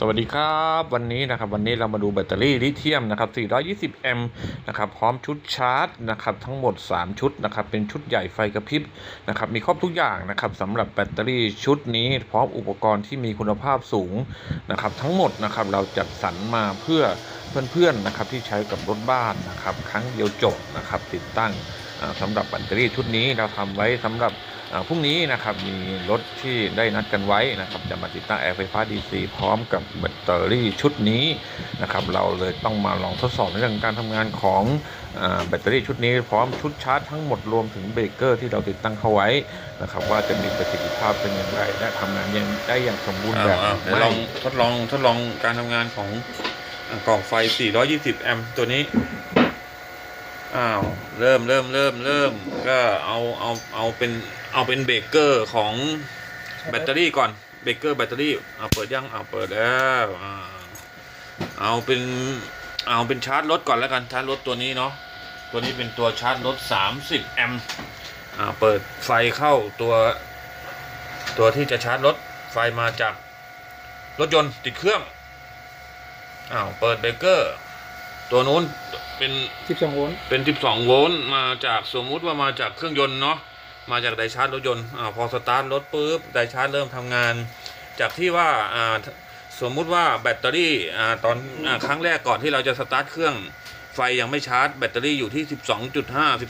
สวัสดีครับวันนี้นะครับวันนี้เรามาดูแบตเตอรี่ลิเธียมนะครับ 420 แอมป์นะครับพร้อมชุดชาร์จนะครับทั้งหมด 3 ชุดนะครับเป็นชุดใหญ่ไฟกระพริบนะครับมีครบทุกอย่างนะครับสำหรับแบตเตอรี่ชุดนี้ พร้อมอุปกรณ์ที่มีคุณภาพสูงนะครับทั้งหมดนะครับเราจัดสรรมาเพื่อเพื่อนๆนะครับที่ใช้กับรถบ้านนะครับครั้งเดียวจบนะครับติดตั้งอ่าสำหรับแบตเตอรี่ชุดนี้เราทำไว้สำหรับ พรุ่งนี้นะครับมีรถที่ได้นัดกันไว้นะครับจะมาติดตั้งแอร์ไฟฟ้า DC พร้อมกับแบตเตอรี่ชุดนี้นะครับเราเลยต้องมาลองทดสอบในเรื่องการทำงานของอแบตเตอรี่ชุดนี้พร้อมชุดชาร์จทั้งหมดรวมถึงเบรกเกอร์ที่เราติดตั้งเข้าไว้นะครับว่าจะมีประสิทธิภาพเป็นอย่างไรและทำงานยังได้อย่างสมบูรณ์แบบอ่าๆเดี๋ยวลองทดลองทดลองการทำงานของกล่องไฟ 420 แอมป์ตัวนี้ อ้าวเริ่มเริ่มเริ่มเริ่มก็เอาเอาเอาเป็นเอาเป็นเบรกเกอร์ของแบตเตอรี่ก่อนเบรกเกอร์แบตเตอรี่เอาเปิดยังเอาเปิดแล้วเอาเป็นเอาเป็นชาร์จรถก่อนแล้วกันชาร์จรถตัวนี้เนาะตัวนี้เป็นตัวชาร์จรถ 30 แอมป์อ่าเปิดไฟเข้าตัว ตัวที่จะชาร์จรถไฟมาจากรถยนต์ติดเครื่องอ้าวเปิดเบรกเกอร์ ตัวนู้น เป็น12โวลต์เป็น 12 โวลต์มาจากสมมุติว่ามาจากเครื่องยนต์เนาะมาจากไดชาร์จรถยนต์อ่าพอสตาร์ทรถปุ๊บไดชาร์จเริ่มทำงาน จากที่ว่าอ่าสมมุติว่าแบตเตอรี่อ่าตอนอ่าครั้งแรกก่อนที่เราจะสตาร์ทเครื่องไฟยังไม่ชาร์จ แบตเตอรี่อยู่ที่ 12.5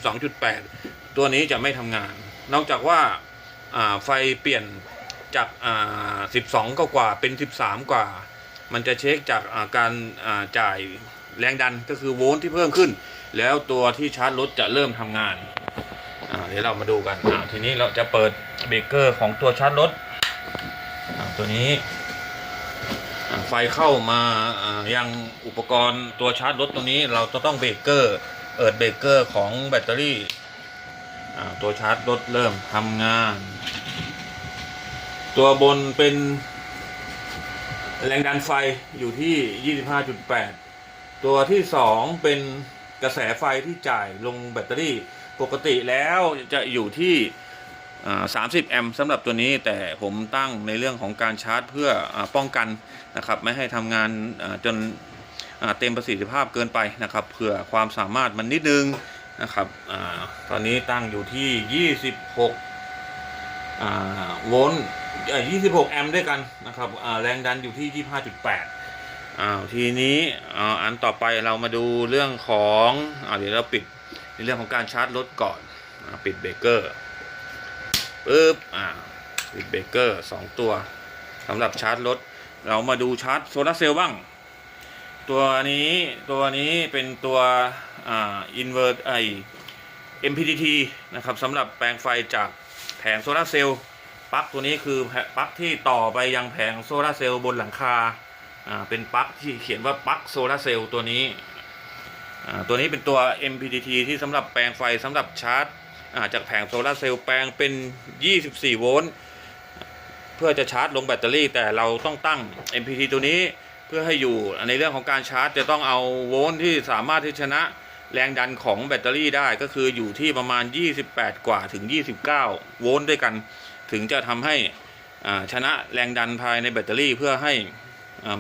12.8 ตัวนี้จะไม่ทำงาน นอกจากว่าอ่าไฟเปลี่ยนจากอ่า12ก็กว่าเป็น 13 กว่า มันจะเช็คจากอ่าการอ่าจ่าย แรงดันก็คือโวลต์ที่เพิ่มขึ้น แล้วตัวที่ชาร์จรถจะเริ่มทำงานอ่าเดี๋ยวเรามาดูกันอ่าทีนี้เราจะเปิดเบรกเกอร์ของตัวชาร์จรถอ่าตัวนี้ไฟเข้ามาอ่ายังอุปกรณ์ตัวชาร์จรถตัวนี้เราจะต้องเบรกเกอร์เปิดเบรกเกอร์ของแบตเตอรี่อ่าตัวชาร์จรถเริ่มทำงาน ตัวบนเป็นแรงดันไฟอยู่ที่ 25.8 ตัวที่2เป็นกระแสไฟที่จ่ายลงแบตเตอรี่ปกติแล้วจะอยู่ที่30แอมป์สำหรับตัวนี้แต่ผมตั้งในเรื่องของการชาร์จเพื่ออป้องกันนะครับไม่ให้ทำงานจนเต็มประสิทธิภาพเกินไปนะครับเผื่อความสามารถมันนิดนึงนะครับอตอนนี้ตั้งอยู่ที่ 26โวลต์26 แอมป์ด้วยกันนะครับแรงดันอยู่ที่ 25.8 อ้าวทีนี้อ่าอันต่อไปเรามาดูเรื่องของอ่าเดี๋ยวเราปิดในเรื่องของการชาร์จรถก่อนอปิดเบรกเกอร์ปึ๊บอ่าปิดเบรกเกอร์สองตัวสำหรับชาร์จรถ เรามาดูชาร์จโซลาเซลล์บ้าง ตัวนี้ตัวนี้เป็นตัวอ่าอินเวอร์ไอ MPDT นะครับสำหรับแปลงไฟจากแผงโซลาเซลล์ปลั๊กตัวนี้คือปลั๊กที่ต่อไปยังแผงโซลาเซลล์บนหลังคา เป็นปลั๊กที่เขียนว่าปลั๊กโซลาเซลล์ตัวนี้ ตัวนี้เป็นตัว MPDT ที่สำหรับแปลงไฟสำหรับชาร์จจากแผงโซลาเซลล์แปลงเป็น 24 โวลต์เพื่อจะชาร์จลงแบตเตอรี่ แต่เราต้องตั้ง MPT ตัวนี้เพื่อให้อยู่ในเรื่องของการชาร์จ จะต้องเอาโวลต์ที่สามารถที่ชนะแรงดันของแบตเตอรี่ได้ก็คืออยู่ที่ประมาณ 28 กว่าถึง 29 โวลต์ด้วยกัน ถึงจะทำให้ชนะแรงดันภายในแบตเตอรี่เพื่อให้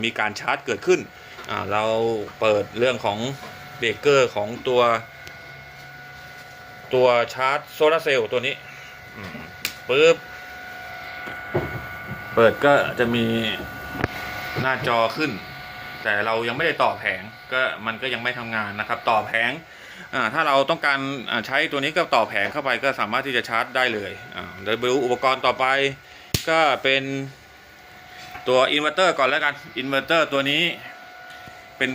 มีการชาร์จเกิดขึ้น เราเปิดเรื่องของเบรกเกอร์ของตัว ตัวชาร์จโซลาเซลล์ตัวนี้ปึ๊บเปิดก็จะมีหน้าจอขึ้น แต่เรายังไม่ได้ต่อแผงก็มันก็ยังไม่ทำงานนะครับ ต่อแผงถ้าเราต้องการใช้ตัวนี้ก็ต่อแผงเข้าไปก็สามารถที่จะชาร์จได้เลยเดี๋ยวไปดูอุปกรณ์ต่อไปก็เป็น ตัวอินเวอร์เตอร์ก่อนแล้วกันอินเวอร์เตอร์ตัวนี้เป็น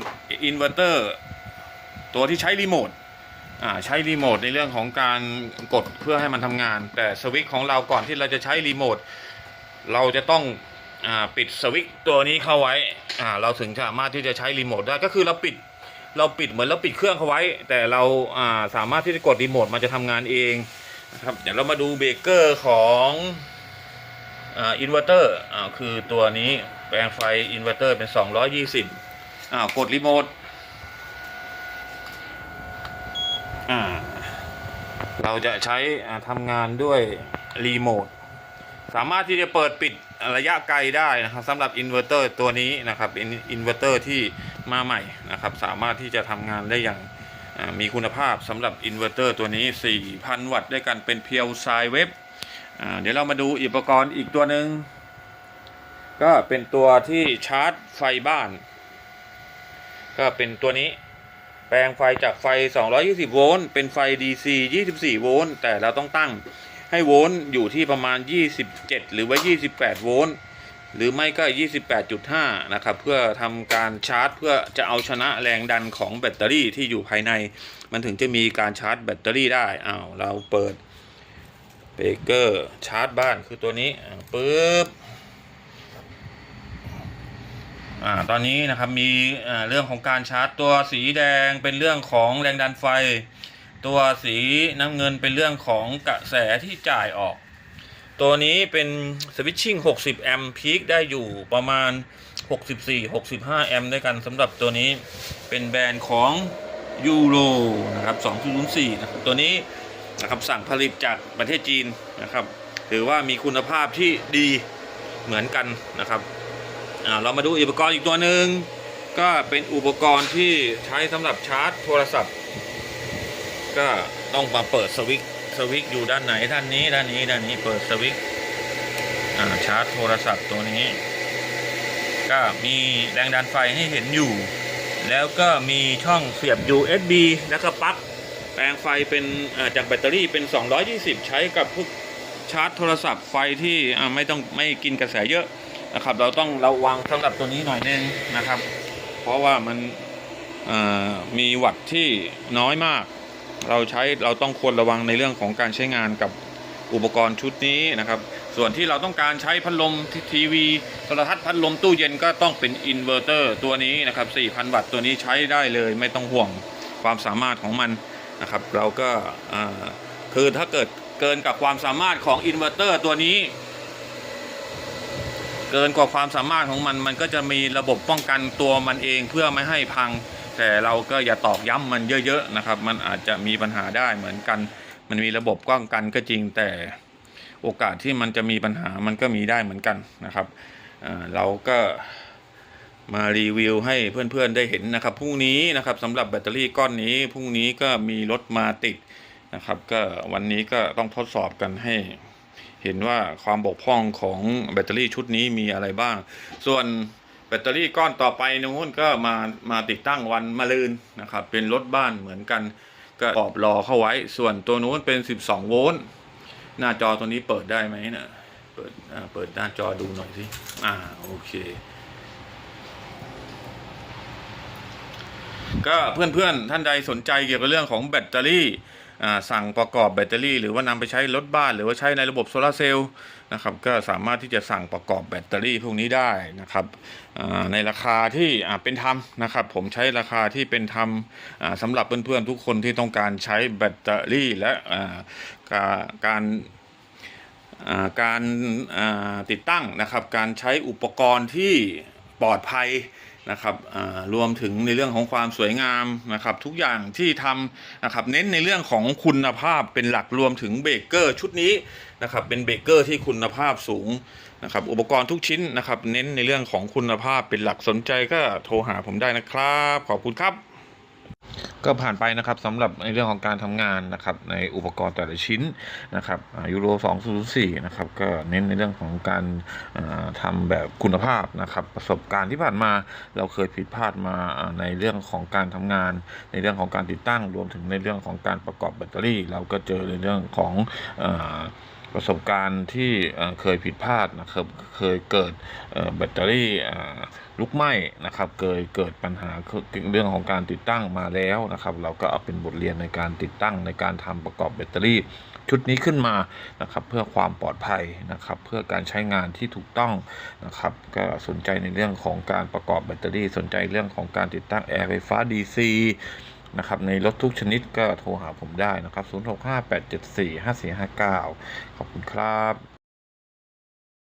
อินเวอร์เตอร์ตัวที่ใช้รีโมทอ่าใช้รีโมทในเรื่องของการกดเพื่อให้มันทำงาน แต่สวิตช์ของเราก่อนที่เราจะใช้รีโมทเราจะต้องอ่าปิดสวิตช์ตัวนี้เข้าไว้อ่าเราถึงสามารถที่จะใช้รีโมทได้ก็คือเราปิดเราปิดเหมือนเราปิดเครื่องเขาไว้ แต่เราอ่าสามารถที่จะกดรีโมทมันจะทำงานเองนะครับเดี๋ยวเรามาดูเบรกเกอร์ของ อินเวอร์เตอร์อ่าคือตัวนี้แปลงไฟอินเวอร์เตอร์เป็น 220อ่ากดรีโมทอ่าเราจะใช้ทำงานด้วยรีโมทสามารถที่จะเปิดปิดระยะไกลได้นะครับสำหรับอินเวอร์เตอร์ตัวนี้นะครับอินเวอร์เตอร์ที่มาใหม่นะครับสามารถที่จะทำงานได้อย่างมีคุณภาพสำหรับอินเวอร์เตอร์ตัวนี้ 4,000 วัตต์ด้วยกันเป็นเพียวไซเว็บ เดี๋ยวเรามาดูอุปกรณ์อีกตัวหนึ่งก็เป็นตัวที่ชาร์จไฟบ้าน ก็เป็นตัวนี้แปลงไฟจากไฟ 220 โวลต์เป็นไฟ DC 24 โวลต์แต่เราต้องตั้งให้โวลต์อยู่ที่ประมาณ 27 หรือว่า 28 โวลต์หรือไม่ก็ 28.5 นะครับ เพื่อทำการชาร์จ เพื่อจะเอาชนะแรงดันของแบตเตอรี่ที่อยู่ภายใน มันถึงจะมีการชาร์จแบตเตอรี่ได้อ้าวเราเปิด เบเกอร์ชาร์จบ้านคือตัวนี้ปึ๊บอ่าตอนนี้นะครับมีอ่าเรื่องของการชาร์จตัวสีแดงเป็นเรื่องของแรงดันไฟ ตัวสีน้ำเงินเป็นเรื่องของกระแสที่จ่ายออก ตัวนี้เป็นสวิตชิ่ง 60 แอมป์พีคได้อยู่ประมาณ 64-65 แอมป์ด้วยกันสำหรับตัวนี้เป็นแบรนด์ของยูโรนะครับ 204 นะครับตัวนี้ นะครับสั่งผลิตจากประเทศจีนนะครับถือว่ามีคุณภาพที่ดีเหมือนกันนะครับเรามาดูอุปกรณ์อีกตัวหนึ่งก็เป็นอุปกรณ์ที่ใช้สำหรับชาร์จโทรศัพท์ ก็ต้องมาเปิดสวิตสวิตอยู่ด้านไหนด้านนี้ด้านนี้ด้านนี้เปิดสวิตชาร์จโทรศัพท์ตัวนี้ ก็มีแรงดันไฟให้เห็นอยู่ แล้วก็มีช่องเสียบ USB แล้วก็ปลั๊ก แปลงไฟเป็นจากแบตเตอรี่เป็น 220 ใช้กับพวกชาร์จโทรศัพท์ไฟที่ไม่ต้องไม่กินกระแสเยอะนะครับ เราต้องระวังสำหรับตัวนี้หน่อยนึงนะครับ เพราะว่ามันมีวัตต์ที่น้อยมาก เราใช้เราต้องควรระวังในเรื่องของการใช้งานกับอุปกรณ์ชุดนี้นะครับ ส่วนที่เราต้องการใช้พัดลมทีวีโทรทัศน์พัดลมตู้เย็นก็ต้องเป็นอินเวอร์เตอร์ตัวนี้นะครับ 4,000 วัตต์ตัวนี้ใช้ได้เลยไม่ต้องห่วงความสามารถของมัน นะครับ เราก็คือถ้าเกิดเกินกับความสามารถของอินเวอร์เตอร์ตัวนี้ เกินกว่าความสามารถของมันมันก็จะมีระบบป้องกันตัวมันเองเพื่อไม่ให้พัง แต่เราก็อย่าตอกย้ำมันเยอะๆนะครับ มันอาจจะมีปัญหาได้เหมือนกัน มันมีระบบป้องกันก็จริงแต่โอกาสที่มันจะมีปัญหามันก็มีได้เหมือนกันนะครับเราก็ มารีวิวให้เพื่อนๆได้เห็นนะครับพรุ่งนี้นะครับสำหรับแบตเตอรี่ก้อนนี้พรุ่งนี้ก็มีรถมาติดนะครับ ก็วันนี้ก็ต้องทดสอบกันให้ เห็นว่าความบกพร่องของแบตเตอรี่ชุดนี้มีอะไรบ้าง ส่วนแบตเตอรี่ก้อนต่อไปนู้นก็มามาติดตั้งวันมะรืนนะครับ เป็นรถบ้านเหมือนกันก็กรอบรอเข้าไว้ ส่วนตัวนู้นเป็น 12 โวลต์หน้าจอตัวนี้เปิดได้ไหมนะเปิดเปิดหน้าจอดูหน่อยสิอ่าโอเค ก็เพื่อนๆท่านใดสนใจเกี่ยวกับเรื่องของแบตเตอรี่สั่งประกอบแบตเตอรี่ หรือว่านำไปใช้รถบ้าน หรือว่าใช้ในระบบโซลาเซลล์นะครับก็สามารถที่จะสั่งประกอบแบตเตอรี่พวกนี้ได้นะครับในราคาที่เป็นธรรมนะครับ ผมใช้ราคาที่เป็นธรรมสำหรับเพื่อนๆทุกคนที่ต้องการใช้แบตเตอรี่และการการติดตั้งนะครับ การใช้อุปกรณ์ที่ปลอดภัย นะครับรวมถึงในเรื่องของความสวยงามนะครับ ทุกอย่างที่ทำนะครับเน้นในเรื่องของคุณภาพเป็นหลักรวมถึงเบรกเกอร์ชุดนี้นะครับเป็นเบรกเกอร์ที่คุณภาพสูงนะครับอุปกรณ์ทุกชิ้นนะครับ เน้นในเรื่องของคุณภาพเป็นหลักสนใจก็โทรหาผมได้นะครับ ขอบคุณครับ ก็ผ่านไปนะครับสำหรับในเรื่องของการทำงานนะครับในอุปกรณ์แต่ละชิ้นนะครับยูโร 204 นะครับก็เน้นในเรื่องของการทำแบบคุณภาพนะครับประสบการณ์ที่ผ่านมาเราเคยผิดพลาดมาในเรื่องของการทำงาน ในเรื่องของการติดตั้งรวมถึงในเรื่องของการประกอบแบตเตอรี่ เราก็เจอในเรื่องของ ประสบการณ์ที่เคยผิดพลาดนะครับ เคยเกิดแบตเตอรี่ลุกไหม้นะครับเกิดเกิดปัญหาเรื่องของการติดตั้งมาแล้วนะครับ เราก็เอาเป็นบทเรียนในการติดตั้งในการทำประกอบแบตเตอรี่ชุดนี้ขึ้นมานะครับเพื่อความปลอดภัยนะครับ เพื่อการใช้งานที่ถูกต้องนะครับ ก็สนใจในเรื่องของการประกอบแบตเตอรี่ สนใจเรื่องของการติดตั้งแอร์ไฟฟ้า DC นะครับในรถทุกชนิดก็โทรหาผมได้นะครับ 0658745459 ขอบคุณครับ